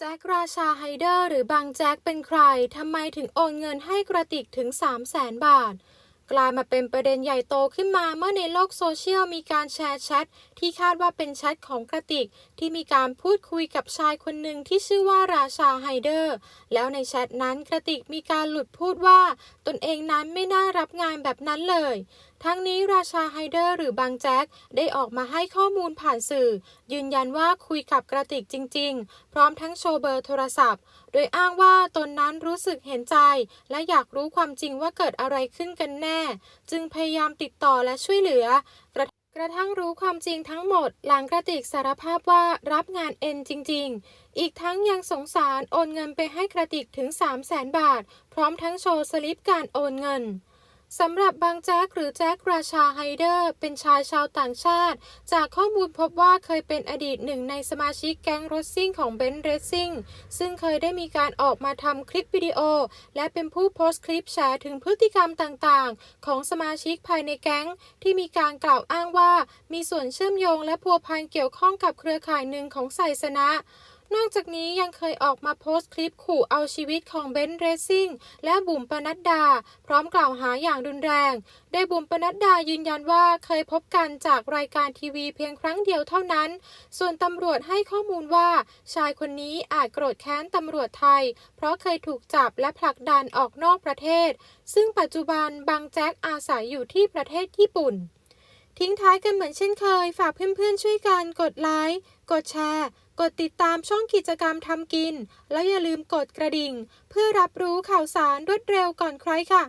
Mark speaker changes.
Speaker 1: แจ็คราชาไฮเดอร์หรือบางแจ็คเป็นใคร ทำไมถึงโอนเงินให้กระติกถึง 3 0 0แสนบาท กลายมาเป็นประเด็นใหญ่โตขึ้นมาเมื่อในโลกโซเชียลมีการแชร์แชทที่คาดว่าเป็นแชทของกระติก ที่มีการพูดคุยกับชายคนหนึ่งที่ชื่อว่าราชาไฮเดอร์ แล้วในแชทนั้นกระติกมีการหลุดพูดว่า ตนเองนั้นไม่น่ารับงานแบบนั้นเลย ทั้งนี้ราชาไฮเดอร์หรือบางแจ็คได้ออกมาให้ข้อมูลผ่านสื่อ ยืนยันว่าคุยกับกระติกจริง ๆ พร้อมทั้งโชว์เบอร์โทรศัพท์ โดยอ้างว่าตนนั้นรู้สึกเห็นใจ และอยากรู้ความจริงว่าเกิดอะไรขึ้นกันแน่จึงพยายามติดต่อและช่วยเหลือกระกระทั่งรู้ความจริงทั้งหมด หลังกระติกสารภาพว่ารับงานเอ็นจริง ๆ อีกทั้งยังสงสารโอนเงินไปให้กระติกถึง 3 0 0แสนบาท พร้อมทั้งโชว์สลิปการโอนเงิน สำหรับบางแจ็คหรือแจ็คราชาไฮเดอร์ เป็นชายชาวต่างชาติ จากข้อมูลพบว่าเคยเป็นอดีตหนึ่งในสมาชิกแก๊งรถซิ่งของเบนซ์เรซซิ่งซึ่งเคยได้มีการออกมาทำคลิปวิดีโอ และเป็นผู้โพสต์คลิปแชร์ถึงพฤติกรรมต่างๆ ของสมาชิกภายในแก๊ง ที่มีการกล่าวอ้างว่า มีส่วนเชื่อมโยงและพัวพันเกี่ยวข้องกับเครือข่ายหนึ่งของไซสนะ นอกจากนี้ยังเคยออกมาโพสต์คลิปขู่เอาชีวิตของเบนซ์เรซซิ่งและบุ๋มปนัดดา พร้อมกล่าวหาอย่างรุนแรง โดยบุ๋มปนัดดายืนยันว่าเคยพบกันจากรายการทีวีเพียงครั้งเดียวเท่านั้น ส่วนตำรวจให้ข้อมูลว่า ชายคนนี้อาจโกรธแค้นตำรวจไทย เพราะเคยถูกจับและผลักดันออกนอกประเทศ ซึ่งปัจจุบันบางแจ็คอาศัยอยู่ที่ประเทศญี่ปุ่น ทิ้งท้ายกันเหมือนเช่นเคย ฝากเพื่อนๆช่วยกันกดไลค์กดแชร์ กดติดตามช่องกิจกรรมทำกิน แล้วอย่าลืมกดกระดิ่ง เพื่อรับรู้ข่าวสารรวดเร็วก่อนใครค่ะ